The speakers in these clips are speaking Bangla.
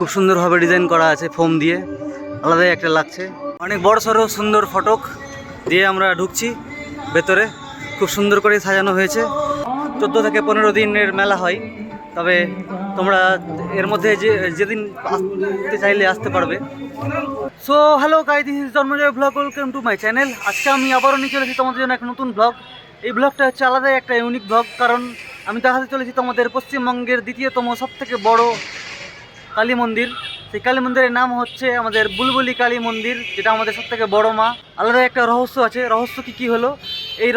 খুব সুন্দরভাবে ডিজাইন করা আছে ফোম দিয়ে। আলাদাই একটা লাগছে। অনেক বড় সড়ো সুন্দর ফটক দিয়ে আমরা ঢুকছি ভেতরে। খুব সুন্দর করে সাজানো হয়েছে। চোদ্দ থেকে পনেরো দিনের মেলা হয়। তবে তোমরা এর মধ্যে যে, যেদিন আসতে চাইলে আসতে পারবে। So hello guy this Janmajoy blog welcome to my channel আজকে আমি আবারও নিয়ে চলেছি তোমাদের জন্য এক নতুন ব্লগ এই ব্লগটা হচ্ছে আলাদাই একটা ইউনিক ব্লগ কারণ আমি দেখাতে চলেছি তোমাদের পশ্চিমবঙ্গের দ্বিতীয়তম সব থেকে বড় কালী মন্দির। সেই কালী মন্দিরের নাম হচ্ছে আমাদের বুলবুলি কালী মন্দির, যেটা আমাদের সব থেকে বড় মা। আলাদা একটা রহস্য আছে, রহস্য কি কি হলো? এই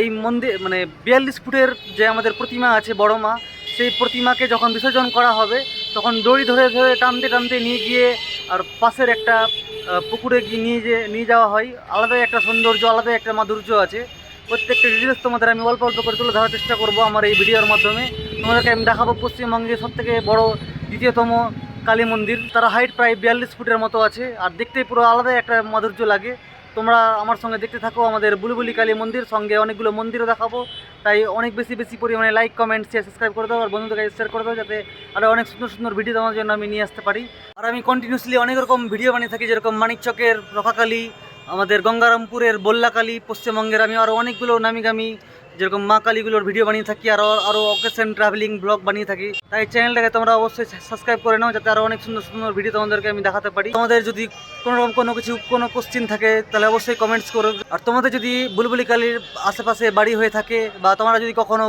এই মন্দির মানে বিয়াল্লিশ ফুটের যে আমাদের প্রতিমা আছে বড় মা, সেই প্রতিমাকে যখন বিসর্জন করা হবে, তখন দড়ি ধরে ধরে টানতে টানতে নিয়ে গিয়ে আর পাশের একটা পুকুরে গিয়ে নিয়ে যে নিয়ে যাওয়া হয়। আলাদাই একটা সৌন্দর্য, আলাদাই একটা মাধুর্য আছে। প্রত্যেকটা ডিটেলস তোমাদের আমি অল্প অল্প করে তুলে ধরার চেষ্টা করব আমার এই ভিডিওর মাধ্যমে। তোমাদেরকে আমি দেখাবো পশ্চিমবঙ্গের সব থেকে বড় দ্বিতীয়তম কালী মন্দির। তার হাইট প্রায় বিয়াল্লিশ ফুটের মতো আছে। আর দেখতে পুরো আলাদাই একটা মাধুর্য লাগে। তোমরা আমার সঙ্গে দেখতে থাকো, আমাদের বুলবুলি কালী মন্দির। সঙ্গে অনেকগুলো মন্দিরও দেখাবো। তাই অনেক বেশি বেশি পরিমাণে লাইক কমেন্ট শেয়ার সাবস্ক্রাইব করে দাও। আর বন্ধুদের কাছে শেয়ার করে দাও, যাতে আরও অনেক সুন্দর সুন্দর ভিডিও তোমার জন্য আমি নিয়ে আসতে পারি। আর আমি কন্টিনিউসলি অনেক রকম ভিডিও বানিয়ে থাকি। যেরকম মানিকচকের রকাকালী আমাদের গঙ্গারামপুরের বল্লাকালী, পশ্চিমবঙ্গের আমি আরও অনেকগুলো নামিগামি যেরকম মা কালীগুলোর ভিডিও বানিয়ে থাকি আরও আরও অকেশন ট্রাভেলিং ব্লগ বানিয়ে থাকি। তাই চ্যানেলটাকে তোমরা অবশ্যই সাবস্ক্রাইব করে নাও, যাতে আরও অনেক সুন্দর সুন্দর ভিডিও তোমাদেরকে আমি দেখাতে পারি। তোমাদের যদি কোনো রকম কোনো কিছু, কোনো কোশ্চিন থাকে, তাহলে অবশ্যই কমেন্টস করো। আর তোমাদের যদি বুলবুলি কালীর আশেপাশে বাড়ি হয়ে থাকে, বা তোমরা যদি কখনো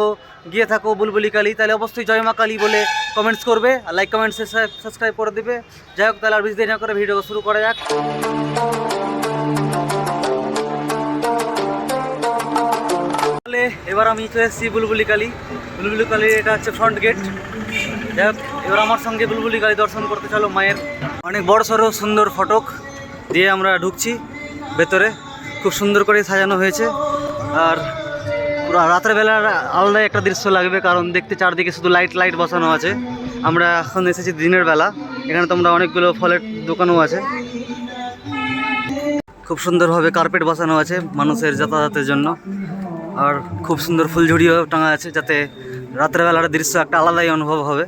গিয়ে থাকো বুলবুলি কালী, তাহলে অবশ্যই জয় মা কালী বলে কমেন্টস করবে। আর লাইক কমেন্টস সাবস্ক্রাইব করে দেবে। যাই হোক, তাহলে আর বেশি না করে ভিডিও শুরু করা যাক। এবার আমি চলে এসেছি বুলবুলি কালী। বুলবুলি কালী, এটা হচ্ছে ফ্রন্ট গেট হোক এবার আমার সঙ্গে বুলবুলি কালী দর্শন করতে চলো মায়ের। অনেক বড় সড়ো সুন্দর ফটক দিয়ে আমরা ঢুকছি ভেতরে। খুব সুন্দর করে সাজানো হয়েছে। আর পুরো রাতের বেলার আলাদাই একটা দৃশ্য লাগবে, কারণ দেখতে চারদিকে শুধু লাইট লাইট বসানো আছে। আমরা এখন এসেছি দিনের বেলা। এখানে তোমরা অনেকগুলো ফলের দোকানও আছে। খুব সুন্দরভাবে কার্পেট বসানো আছে মানুষের যাতায়াতের জন্য। আর খুব সুন্দর ফুলঝুড়িও টাঙা আছে যাতে রাত্রেবেলার দৃশ্য একটা আলাদাই অনুভব হবে।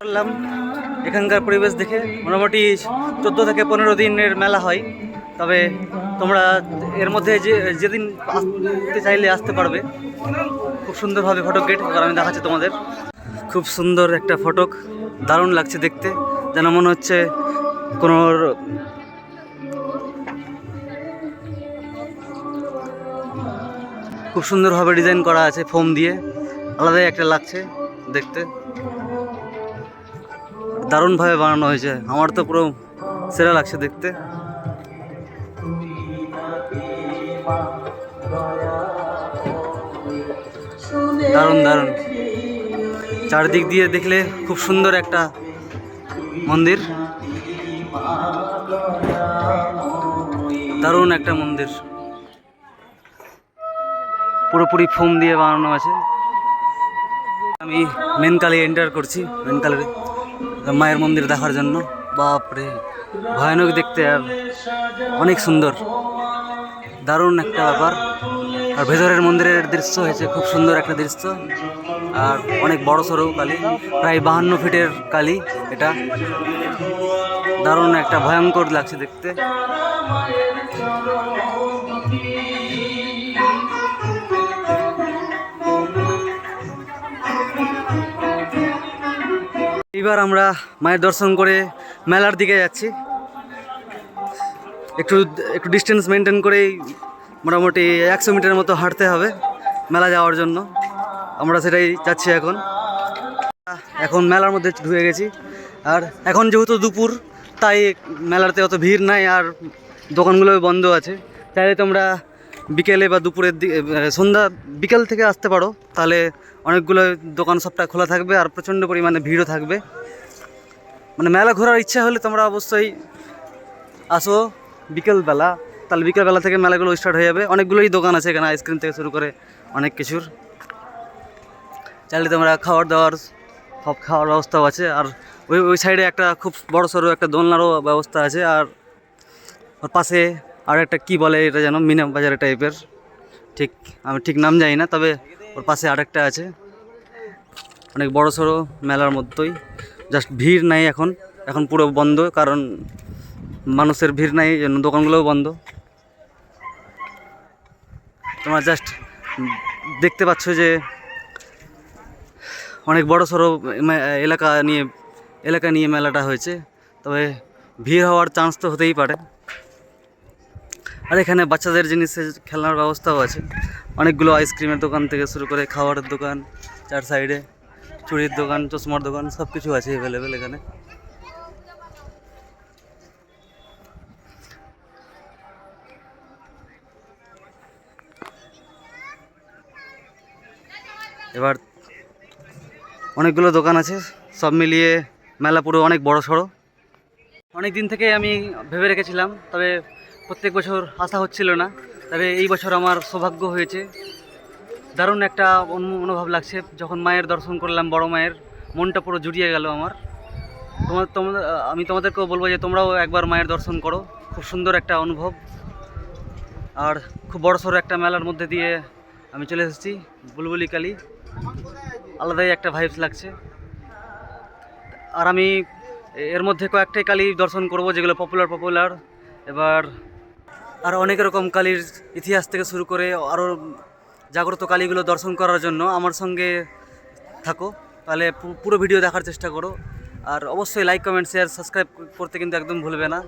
করলাম। এখানকার পরিবেশ দেখে মোটামুটি চোদ্দ থেকে পনেরো দিনের মেলা হয়। তবে তোমরা এর মধ্যে যে, যেদিন আসতে চাইলে আসতে পারবে। খুব সুন্দরভাবে ফটক গেট এবার আমি দেখাচ্ছি তোমাদের। খুব সুন্দর একটা ফটক দারুণ লাগছে দেখতে। যেন মনে হচ্ছে কোনো খুব সুন্দরভাবে ডিজাইন করা আছে ফোম দিয়ে। আলাদাই একটা লাগছে দেখতে। দারুণভাবে বানানো হয়েছে। আমার তো পুরো সেরা লাগছে দেখতে। দারুণ দারুণ। চারদিক দিয়ে দেখলে খুব সুন্দর একটা মন্দির। দারুণ একটা মন্দির। পুরোপুরি ফোম দিয়ে বানানো আছে। আমি মেন কালী এন্টার করছি মেন কালীর মায়ের মন্দির দেখার জন্য। বাপরে, ভয়ানক দেখতে আর অনেক সুন্দর। দারুণ একটা ব্যাপার। আর ভেতরের মন্দিরের দৃশ্য হয়েছে খুব সুন্দর একটা দৃশ্য। আর অনেক বড় সড়ো কালী, প্রায় বাহান্ন ফিটের কালী এটা। দারুণ একটা ভয়ঙ্কর লাগছে দেখতে। এবার আমরা মায়ের দর্শন করে মেলার দিকে যাচ্ছি। একটু একটু ডিস্টেন্স মেনটেন করেই মোটামুটি একশো মিটারের মতো হাঁটতে হবে মেলা যাওয়ার জন্য। আমরা সেটাই যাচ্ছি এখন। এখন মেলার মধ্যে ঢুকে গেছি। আর এখন যেহেতু দুপুর, তাই মেলাতে অত ভিড় নাই আর দোকানগুলো বন্ধ আছে। চাইলে তোমরা বিকেলে বা দুপুরের দিকে সন্ধ্যা, বিকেল থেকে আসতে পারো। তাহলে অনেকগুলো দোকান সবটা খোলা থাকবে আর প্রচণ্ড পরিমাণে ভিড়ও থাকবে। মানে মেলা ঘোরার ইচ্ছা হলে তোমরা অবশ্যই আসো বিকেলবেলা। তাহলে বিকেলবেলা থেকে মেলাগুলো স্টার্ট হয়ে যাবে। অনেকগুলোই দোকান আছে এখানে, আইসক্রিম থেকে শুরু করে অনেক কিছুর। চাইলে তোমরা খাওয়ার দাওয়ার সব খাওয়ার ব্যবস্থাও আছে। আর ওই ওই সাইডে একটা খুব বড় সড়ো একটা দোলনারও ব্যবস্থা আছে। আর ওর পাশে আর একটা কী বলে এটা যেন, মিনা বাজারে টাইপের ঠিক, আমি ঠিক নাম জানি না, তবে ওর পাশে আরেকটা আছে। অনেক বড় সড়ো মেলার মধ্যেই। জাস্ট ভিড় নাই এখন। এখন পুরো বন্ধ, কারণ মানুষের ভিড় নাই জন্য দোকানগুলোও বন্ধ। তোমরা জাস্ট দেখতে পাচ্ছ যে অনেক বড় সড়ো এলাকা নিয়ে এলাকা নিয়ে মেলাটা হয়েছে। তবে ভিড় হওয়ার চান্স তো হতেই পারে। আর এখানে বাচ্চাদের জিনিসের খেলনার ব্যবস্থাও আছে। অনেকগুলো আইসক্রিমের দোকান থেকে শুরু করে খাবারের দোকান, চার সাইডে। চুড়ির দোকান, চশমার দোকান সব কিছু আছে অ্যাভেলেবেল এখানে। এবার অনেকগুলো দোকান আছে, সব মিলিয়ে মেলা পুরো অনেক বড় সড়ো। অনেক দিন থেকে আমি ভেবে রেখেছিলাম, তবে প্রত্যেক বছর আসা হচ্ছিল না। তবে এই বছর আমার সৌভাগ্য হয়েছে। দারুণ একটা মনোভাব লাগছে। যখন মায়ের দর্শন করলাম, বড় মায়ের, মনটা পুরো জুড়িয়ে গেল আমার। তোমার তোমাদের আমি তোমাদেরকেও বলব যে তোমরাও একবার মায়ের দর্শন করো। খুব সুন্দর একটা অনুভব। আর খুব বড় সড়ো একটা মেলার মধ্যে দিয়ে আমি চলে এসেছি, বুলবুলি কালী। আলাদাই একটা ভাইবস লাগছে। আর আমি এর মধ্যে কয়েকটাই কালী দর্শন করব, যেগুলো পপুলার পপুলার এবার আর অনেক রকম কালীর ইতিহাস থেকে শুরু করে আরও জাগ্রত কালীগুলো দর্শন করার জন্য আমার সঙ্গে থাকো। তাহলে পুরো ভিডিও দেখার চেষ্টা করো। আর অবশ্যই লাইক কমেন্ট শেয়ার সাবস্ক্রাইব করতে কিন্তু একদম ভুলবে না।